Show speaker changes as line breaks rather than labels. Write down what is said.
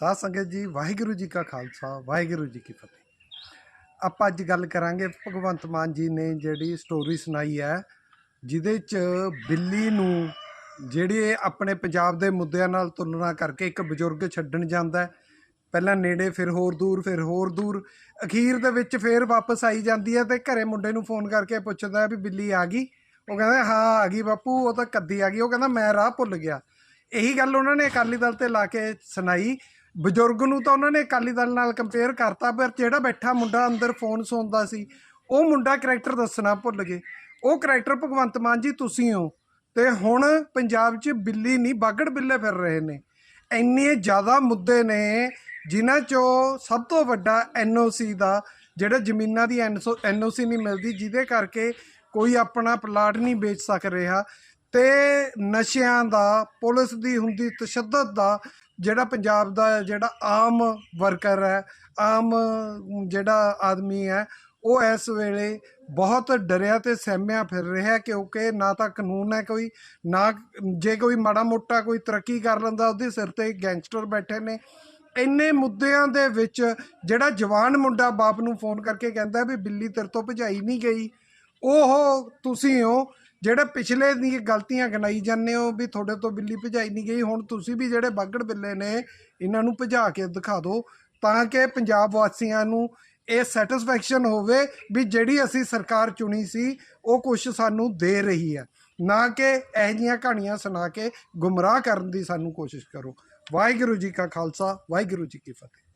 ਸਾਧ ਸੰਗਤ ਜੀ, ਵਾਹਿਗੁਰੂ ਜੀ ਕਾ ਖਾਲਸਾ, ਵਾਹਿਗੁਰੂ ਜੀ ਕੀ ਫਤਿਹ। ਆਪਾਂ ਅੱਜ ਗੱਲ ਕਰਾਂਗੇ ਭਗਵੰਤ ਮਾਨ ਜੀ ਨੇ ਜਿਹੜੀ ਸਟੋਰੀ ਸੁਣਾਈ ਹੈ, ਜਿਹਦੇ ਚ ਬਿੱਲੀ ਨੂੰ ਜਿਹੜੀ ਆਪਣੇ ਪੰਜਾਬ ਦੇ ਮੁੱਦਿਆਂ ਨਾਲ ਤੁਲਨਾ ਕਰਕੇ ਇੱਕ ਬਜ਼ੁਰਗ ਛੱਡਣ ਜਾਂਦਾ ਪਹਿਲਾਂ ਨੇੜੇ, ਫਿਰ ਹੋਰ ਦੂਰ, ਫਿਰ ਹੋਰ ਦੂਰ। ਅਖੀਰ ਦੇ ਵਿੱਚ ਫਿਰ ਵਾਪਸ ਆਈ ਜਾਂਦੀ ਹੈ ਤੇ ਘਰੇ ਮੁੰਡੇ ਨੂੰ ਫੋਨ ਕਰਕੇ ਪੁੱਛਦਾ ਵੀ ਬਿੱਲੀ ਆ ਗਈ। ਉਹ ਕਹਿੰਦਾ, ਹਾਂ, ਆ ਗਈ ਬਾਪੂ, ਉਹ ਤਾਂ ਕੱਦੀ ਆ ਗਈ। ਉਹ ਕਹਿੰਦਾ, ਮੈਂ ਰਾਹ ਭੁੱਲ ਗਿਆ। ਇਹੀ ਗੱਲ ਉਹਨਾਂ ਨੇ ਅਕਾਲੀ ਦਲ ਤੇ ਲਾ ਕੇ ਸੁਣਾਈ। ਬਜ਼ੁਰਗ ਨੂੰ ਤਾਂ ਉਹਨਾਂ ਨੇ ਅਕਾਲੀ ਦਲ ਨਾਲ ਕੰਪੇਅਰ ਕਰਤਾ, ਪਰ ਜਿਹੜਾ ਬੈਠਾ ਮੁੰਡਾ ਅੰਦਰ ਫੋਨ ਸੁਣਦਾ ਸੀ, ਉਹ ਮੁੰਡਾ ਕੈਰੈਕਟਰ ਦੱਸਣਾ ਭੁੱਲ ਗਏ। ਉਹ ਕੈਰੈਕਟਰ ਭਗਵੰਤ ਮਾਨ ਜੀ ਤੁਸੀਂ ਹੋ, ਤੇ ਹੁਣ ਪੰਜਾਬ 'ਚ ਬਿੱਲੀ ਨਹੀਂ, ਬਾਗੜ ਬਿੱਲੇ ਫਿਰ ਰਹੇ ਨੇ। ਇੰਨੇ ਜ਼ਿਆਦਾ ਮੁੱਦੇ ਨੇ, ਜਿਨ੍ਹਾਂ 'ਚੋਂ ਸਭ ਤੋਂ ਵੱਡਾ ਐਨਓਸੀ ਦਾ, ਜਿਹੜਾ ਜ਼ਮੀਨਾਂ ਦੀ ਐਨਓਸੀ ਨਹੀਂ ਮਿਲਦੀ, ਜਿਹਦੇ ਕਰਕੇ ਕੋਈ ਆਪਣਾ ਪਲਾਟ ਨਹੀਂ ਵੇਚ ਸਕ ਰਿਹਾ। ਤੇ ਨਸ਼ਿਆਂ ਦਾ, ਪੁਲਿਸ ਦੀ ਹੁੰਦੀ ਤਸ਼ੱਦਦ ਦਾ ਜਿਹੜਾ ਪੰਜਾਬ ਦਾ ਜਿਹੜਾ ਆਮ ਵਰਕਰ ਹੈ, ਆਮ ਜਿਹੜਾ ਆਦਮੀ ਹੈ, ਉਹ ਇਸ ਵੇਲੇ ਬਹੁਤ ਡਰਿਆ ਤੇ ਸਹਿਮਿਆ ਫਿਰ ਰਿਹਾ ਕਿਉਂਕਿ ਨਾ ਤਾਂ ਕਾਨੂੰਨ ਹੈ ਕੋਈ, ਨਾ ਜੇ ਕੋਈ ਮਾੜਾ ਮੋਟਾ ਕੋਈ ਤਰੱਕੀ ਕਰ ਲੈਂਦਾ, ਉਹਦੇ ਸਿਰ ਤੇ ਗੈਂਗਸਟਰ ਬੈਠੇ ਨੇ। ਇੰਨੇ ਮੁੱਦਿਆਂ ਦੇ ਵਿੱਚ ਜਿਹੜਾ ਜਵਾਨ ਮੁੰਡਾ ਬਾਪ ਨੂੰ ਫੋਨ ਕਰਕੇ ਕਹਿੰਦਾ ਵੀ ਬਿੱਲੀ ਤੇਰੇ ਤੋਂ ਭਜਾਈ ਨਹੀਂ ਗਈ, ਉਹ ਤੁਸੀਂ ਹੋ ਜਿਹੜੇ ਪਿਛਲੇ ਦੀ ਗਲਤੀਆਂ ਗਨਾਈ ਜਾਂਦੇ ਹੋ ਵੀ ਤੁਹਾਡੇ ਤੋਂ ਬਿੱਲੀ ਭਜਾਈ ਨਹੀਂ ਗਈ, ਹੁਣ ਤੁਸੀਂ ਵੀ ਜਿਹੜੇ ਬਾਗੜ ਬਿੱਲੇ ਨੇ, ਇਹਨਾਂ ਨੂੰ ਭਜਾ ਕੇ ਦਿਖਾ ਦਿਓ ਤਾਂ ਕਿ ਪੰਜਾਬ ਵਾਸੀਆਂ ਨੂੰ ਇਹ ਸੈਟੀਸਫੈਕਸ਼ਨ ਹੋਵੇ ਵੀ ਜਿਹੜੀ ਅਸੀਂ ਸਰਕਾਰ ਚੁਣੀ ਸੀ, ਉਹ ਕੁਝ ਸਾਨੂੰ ਦੇ ਰਹੀ ਹੈ। ਨਾ ਕਿ ਇਹੋ ਜਿਹੀਆਂ ਕਹਾਣੀਆਂ ਸੁਣਾ ਕੇ ਗੁੰਮਰਾਹ ਕਰਨ ਦੀ ਸਾਨੂੰ ਕੋਸ਼ਿਸ਼ ਕਰੋ। ਵਾਹਿਗੁਰੂ ਜੀ ਕਾ ਖਾਲਸਾ, ਵਾਹਿਗੁਰੂ ਜੀ ਕੀ ਫਤਿਹ।